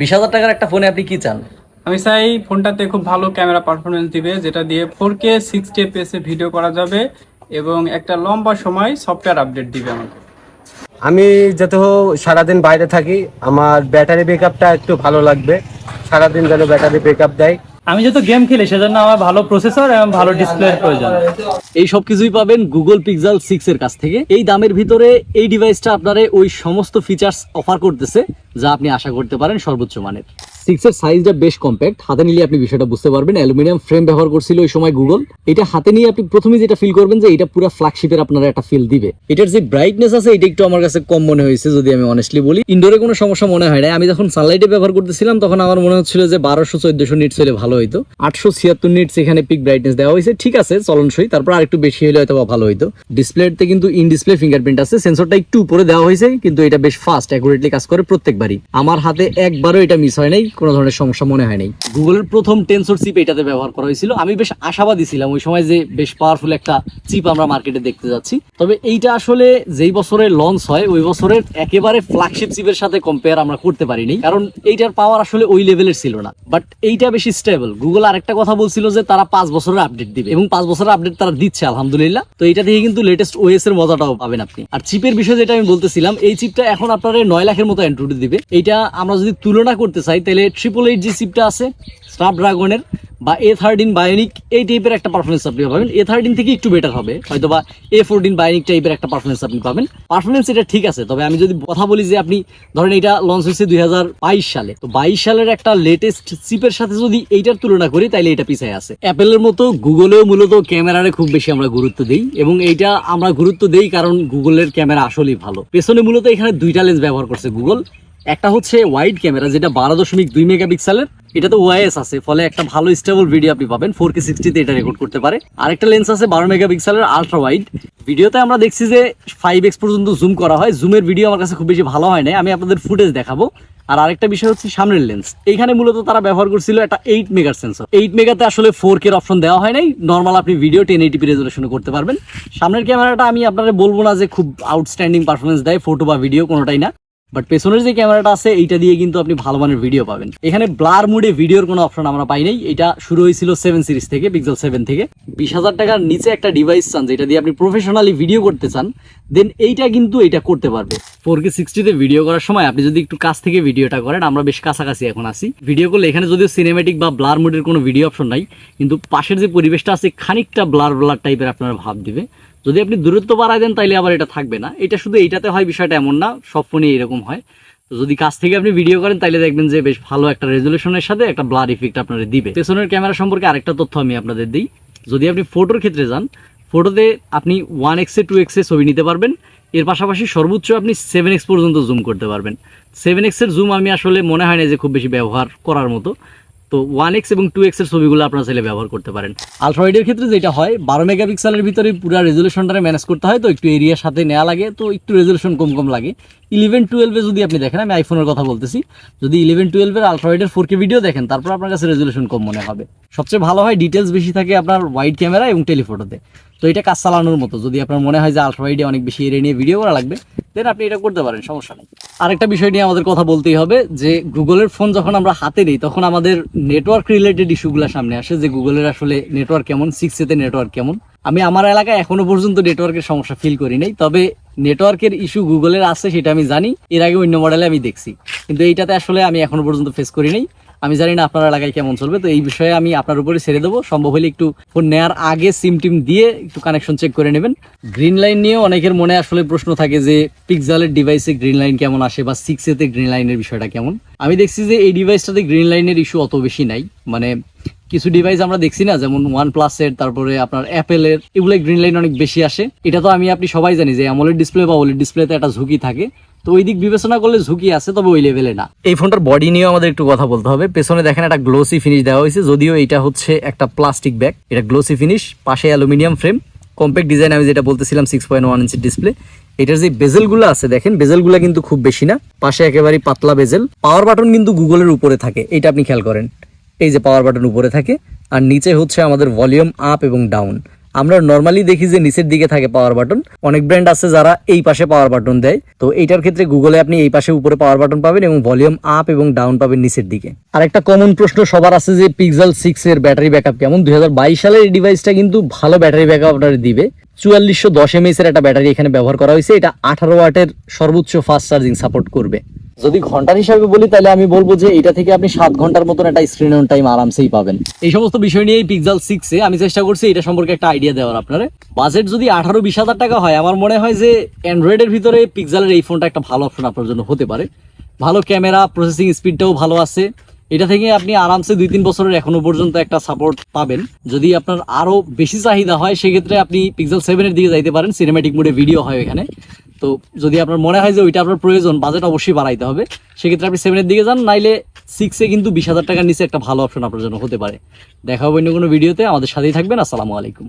বিশ হাজার টাকার একটা ফোনে আপনি কি চান? আমি চাই ফোনটাতে খুব ভালো ক্যামেরা পারফরমেন্স দিবে যেটা দিয়ে ফোর কে সিক্সটি এফপিএসে ভিডিও করা যাবে এবং একটা লম্বা সময় সফটওয়্যার আপডেট দিবে আমাকে। আমি যত সারাদিন বাইরে থাকি আমার ব্যাটারি ব্যাকআপটা একটু ভালো লাগবে। সারাদিন যেন ব্যাটারি ব্যাকআপ দেয়। আমি যেহেতু গেম খেলি, সেজন্য আমার ভালো প্রসেসর এবং ভালো ডিসপ্লের প্রয়োজন। এই সব কিছুই পাবেন গুগল পিক্সেল সিক্স এর কাছ থেকে। এই দামের ভিতরে এই ডিভাইসটা আপনারে ওই সমস্ত ফিচার্স অফার করতেছে, যা আপনি আশা করতে পারেন সর্বোচ্চ মানের। সিক্স এর সাইজটা বেশ কম্প্যাক্ট হাতে নিলে আপনি বিষয়টা বুঝতে পারবেন। অ্যালুমিনিয়াম ফ্রেম ব্যবহার করছিল ওই সময় গুগল এটা হাতে নিয়ে আপনি প্রথমে যেটা ফিল করবেন যে এটা পুরো ফ্ল্যাগশিপের আপনারা একটা ফিল দিবে। এটার যে ব্রাইটনেস আছে, এটা একটু আমার কাছে কম মনে হয়েছে, যদি আমি অনেস্টলি বলি। ইনডোরে কোনো সমস্যা মনে হয় না আমি যখন সানলাইটে ব্যবহার করতেছিলাম, তখন আমার মনে হচ্ছিল যে বারোশো, চোদ্দশো নিটস হলে ভালো হইতো। আটশো ছিয়াত্তর নিটস এখানে পিক ব্রাইটনেস দেওয়া হয়েছে। ঠিক আছে, চলনসই। তারপর আর একটু বেশি হলে হয়তো ভালো হইতো। ডিসপ্লেতে কিন্তু ইন ডিসপ্লে ফিঙ্গারপ্রিন্ট আছে। সেন্সরটা একটু উপরে দেওয়া হয়েছে, কিন্তু এটা বেশ ফাস্ট অ্যাকুরেটলি কাজ করে প্রত্যেকবারই। আমার হাতে একবারও এটা মিস হয় নাই। কোনো ধরনের সমস্যা মনে হয় নাই। গুগলের প্রথম টেনসর চিপ এটাতে ব্যবহার করা হয়েছিল। আমি বেশ আশাবাদী ছিলাম ওই সময় যে বেশ পাওয়ারফুল একটা চিপ আমরা মার্কেটে দেখতে যাচ্ছি। তবে এইটা আসলে যেই বছরে লঞ্চ হয়, ওই বছরের একেবারে ফ্ল্যাগশিপ চিপের সাথে কম্পেয়ার আমরা করতে পারিনি। কারণ এইটার পাওয়ার আসলে ওই লেভেলের ছিল না। বাট এইটা বেশি স্টেবল গুগল আরেকটা কথা বলছিল যে তারা পাঁচ বছরের আপডেট দিবে। এবং পাঁচ বছরের আপডেট তারা দিচ্ছে, আলহামদুলিল্লাহ। তো এটা থেকে কিন্তু লেটেস্ট ওএস এর মজাটাও পাবেন আপনি। আর চিপের বিষয়ে যেটা আমি বলতেছিলাম, এই চিপটা এখন আপনার নয় লাখের মতো অ্যান্ড্রয়েড দিবে। এটা আমরা যদি তুলনা করতে চাই, তাহলে ট্রিপল এইট যে চিপটা আছে স্ন্যাপড্রাগনের বা এ থার্টিন বায়োনিক এই টাইপের একটা পারফরমেন্স আপনি পাবেন। এ থার্টিন থেকে একটু বেটার হবে হয়তো বা এ ফোরটিন বায়োনিক টাইপের একটা পারফরমেন্স আপনি পাবেন। পারফরমেন্স এটা ঠিক আছে, তবে আমি যদি কথা বলি যে আপনি ধরেন এটা লঞ্চ হয়েছে দুই সালে, তো বাইশ সালের একটা লেটেস্ট চিপের সাথে যদি এইটার তুলনা করি তাহলে এটা পিছিয়ে আছে। অ্যাপেলের মতো গুগলেও মূলত ক্যামেরারে খুব বেশি আমরা গুরুত্ব দিই, এবং এইটা আমরা গুরুত্ব দিই কারণ গুগলের ক্যামেরা আসলেই ভালো। পেছনে মূলত এখানে দুইটা লেন্স ব্যবহার করছে গুগল একটা হচ্ছে ওয়াইড ক্যামেরা যেটা বারো দশমিক দুই মেগাপিক্সেলের। এটা তো ওয়াইএস আছে, ফলে একটা ভালো স্টেবল ভিডিও আপনি পাবেন ফোর কে সিক্সটিতে এটা রেকর্ড করতে পারে। আরেকটা লেন্স আছে বারো মেগাপিক্সেলের আলট্রা ওয়াইড ভিডিওতে আমরা দেখছি যে ফাইভ এক্স পর্যন্ত জুম করা হয়। জুমের ভিডিও আমার কাছে খুব বেশি ভালো হয় না আমি আপনাদের ফুটেজ দেখাবো। আর আরেকটা বিষয় হচ্ছে সামনের লেন্স এইখানে মূলত তারা ব্যবহার করছিল একটা এইট মেগার সেন্সর এইট মেগাতে আসলে ফোর কের অপশন দেওয়া হয় নাই। নর্মাল আপনি ভিডিও টেন এইটিপি রেজলিউশনে করতে পারবেন। সামনের ক্যামেরাটা আমি আপনাদের বলব না যে খুব আউটস্ট্যান্ডিং পারফরমেন্স দেয় ফটো বা ভিডিও কোনোটাই না। বাট পেছনের যে ক্যামেরাটা আছে, এইটা দিয়ে কিন্তু আপনি ভালো মানের ভিডিও পাবেন। এখানে ব্লার মুডে ভিডিওর কোনো অপশন আমরা পাই নাই। এটা শুরু হয়েছিল সেভেন সিরিজ থেকে পিক্সেল সেভেন থেকে। বিশ হাজার টাকার নিচে একটা ডিভাইস চান, যেটা দিয়ে আপনি প্রফেশনালি ভিডিও করতে চান দেন এইটা কিন্তু এটা করতে পারবে। ফোর কে সিক্সটিতে ভিডিও করার সময় আপনি যদি একটু কাছ থেকে ভিডিওটা করেন, আমরা বেশ কাছাকাছি এখন আসি ভিডিও করলে এখানে যদিও সিনেমেটিক বা ব্লার মুডের কোনো ভিডিও অপশন নাই, কিন্তু পাশের যে পরিবেশটা আছে, খানিকটা ব্লার ব্লার টাইপের আপনার ভাব দিবে। যদি আপনি দূরত্ব বাড়ায় দেন, তাইলে আবার এটা থাকবে না। এটা শুধু এইটাতে হয়, বিষয়টা এমন না, সব ফোনে এরকম হয়। তো যদি কাছ থেকে আপনি ভিডিও করেন তাহলে দেখবেন যে বেশ ভালো একটা রেজলিউশনের সাথে একটা ব্লার ইফেক্ট আপনাদের দিবে। পেছনের ক্যামেরা সম্পর্কে আরেকটা তথ্য আমি আপনাদের দিই। যদি আপনি ফটোর ক্ষেত্রে যান ফটোতে আপনি ওয়ান এক্সে টু এক্সে ছবি নিতে পারবেন। এর পাশাপাশি সর্বোচ্চ আপনি সেভেন এক্স পর্যন্ত জুম করতে পারবেন। সেভেন এক্সের জুম আমি আসলে মনে হয় না যে খুব বেশি ব্যবহার করার মতো। তো ওয়ান এক্স এবং টু এক্সের ছবিগুলো আপনারা চাইলে ব্যবহার করতে পারেন। আলট্রাওয়াইডের ক্ষেত্রে যেটা হয়, বারো মেগাপিক্সেলের ভিতরে পুরো রেজলিউশনটা ম্যানেজ করতে হয়, তো একটু এরিয়ার সাথে নেওয়া লাগে, তো একটু রেজলিউশন কম কম লাগে। ইলেভেন টুয়েলভে যদি আপনি দেখেন, আমি আইফোনের কথা বলতেছি, যদি ইলেভেন টুয়েলভের আলট্রাওয়াইডের ফোর কে ভিডিও দেখেন, তারপর আপনার কাছে রেজলিউশন কম মনে হবে। সবচেয়ে ভালো হয় ডিটেলস বেশি থাকে আপনার ওয়াইড ক্যামেরা এবং টেলিফোটোতে তো এটা কাজ চালানোর মতো, যদি আপনার মনে হয় যে আলট্রাওয়াইডে অনেক বেশি এরিয়া নিয়ে ভিডিও করা লাগবে দেন আপনি এটা করতে পারেন, সমস্যা নেই। আরেকটা বিষয় নিয়ে আমাদের কথা বলতেই হবে যে গুগলের ফোন যখন আমরা হাতে নিই, তখন আমাদের নেটওয়ার্ক রিলেটেড ইস্যুগুলো সামনে আসে যে গুগলের আসলে নেটওয়ার্ক কেমন সিক্স এতে নেটওয়ার্ক কেমন। আমি আমার এলাকায় এখনও পর্যন্ত নেটওয়ার্কের সমস্যা ফিল করি নাই, তবে নেটওয়ার্কের ইস্যু গুগলের আছে সেটা আমি জানি, এর আগে অন্য মডেলে আমি দেখছি। কিন্তু এইটাতে আসলে আমি এখনও পর্যন্ত ফেস করি নাই। আমি জানি না আপনার এলাকায় কেমন চলবে, তো এই বিষয়ে আমি আপনার উপরে ছেড়ে দেবো। সম্ভব হলে একটু ফোন নেওয়ার আগে সিম টিম দিয়ে একটু কানেকশন চেক করে নেবেন। গ্রিন লাইন নিয়েও অনেকের মনে আসলে প্রশ্ন থাকে যে পিক্সেলের ডিভাইসে গ্রিন লাইন কেমন আসে বা সিক্স এতে গ্রিন লাইনের বিষয়টা কেমন? আমি দেখছি যে এই ডিভাইসটাতে গ্রিন লাইনের ইস্যু অত বেশি নাই। মানে কিছু ডিভাইস আমরা দেখছি না, যেমন ওয়ান প্লাসের তারপরে আপনার অ্যাপেলের এগুলো গ্রিন লাইন অনেক বেশি আসে। এটা তো আমি, আপনি সবাই জানি যে অ্যামোলেড ডিসপ্লে বা ওলেড ডিসপ্লেতে একটা ঝুঁকি থাকে। তো ওই দিক বিবেচনা করলে ঝুঁকি আছে, তবে ওই লেভেলে না। এই ফোনটার বডি নিয়েও আমাদের একটু কথা বলতে হবে। পেছনে দেখেন একটা গ্লোসি ফিনিশ দেওয়া হয়েছে, যদিও এটা হচ্ছে একটা প্লাস্টিক ব্যাগ এটা গ্লোসি ফিনিশ পাশে অ্যালুমিনিয়াম ফ্রেম কম্প্যাক্ট ডিজাইন আমি যেটা বলতেছিলাম six point one inch display এটার যে বেজেলগুলো আছে, দেখেন বেজেলগুলো কিন্তু খুব বেশি না। পাশে একেবারে পাতলা বেজেল পাওয়ার বাটন কিন্তু গুগলের উপরে থাকে এটা আপনি খেয়াল করেন। এই যে পাওয়ার বাটন উপরে থাকে, আর নিচে হচ্ছে আমাদের ভলিউম আপ এবং ডাউন আমরা নর্মালি দেখি যে নিচের দিকে থাকে পাওয়ার বাটন অনেক ব্র্যান্ড আছে যারা এই পাশে পাওয়ার বাটন দেয়। তো এইটার ক্ষেত্রে গুগলে আপনি এই পাশে উপরে পাওয়ার বাটন পাবেন এবং ভলিউম আপ এবং ডাউন পাবেন নিচের দিকে। আর একটা কমন প্রশ্ন সবার আছে যে পিক্সেল সিক্স এর ব্যাটারি ব্যাকআপ কেমন? দুই হাজার বাইশ সালের এই ডিভাইসটা কিন্তু ভালো ব্যাটারি ব্যাকআপ আপনার দিবে। চুয়াল্লিশশো দশ এমএস এর একটা ব্যাটারি এখানে ব্যবহার করা হয়েছে। এটা আঠারো ওয়াটের সর্বোচ্চ ফাস্ট চার্জিং সাপোর্ট করবে। যদি ঘণ্টার হিসাবে বলি, তাহলে আমি বলব যে এটা থেকে আপনি সাত ঘণ্টার মতন একটা স্ক্রিন অন টাইম আরামসেই পাবেন। এই সমস্ত বিষয় নিয়ে পিক্সেল সিক্সে আমি চেষ্টা করছি এটা সম্পর্কে একটা আইডিয়া দেওয়ার আপনারা। বাজেট যদি আঠারো বিশ হাজার টাকা হয়, আমার মনে হয় যে অ্যান্ড্রয়েডের ভিতরে পিক্সেলের এই ফোনটা একটা ভালো অপশন আপনার জন্য হতে পারে। ভালো ক্যামেরা প্রসেসিং স্পিডটাও ভালো আছে। এটা থেকে আপনি আরামসে দুই তিন বছরের এখনও পর্যন্ত একটা সাপোর্ট পাবেন। যদি আপনার আরও বেশি চাহিদা হয়, সেক্ষেত্রে আপনি পিক্সেল সেভেনের দিকে যাইতে পারেন। সিনেমেটিক মোডে ভিডিও হয় এখানে। তো যদি আপনার মনে হয় যে ওইটা আপনার প্রয়োজন বাজেট অবশ্যই বাড়াইতে হবে। সেক্ষেত্রে আপনি সেভেনের দিকে যান, নাইলে সিক্সে কিন্তু বিশ হাজার টাকার নিচে একটা ভালো অপশন আপনার জন্য হতে পারে। দেখা হবে অন্য কোনো ভিডিওতে আমাদের সাথেই থাকবেন, আসসালামু আলাইকুম।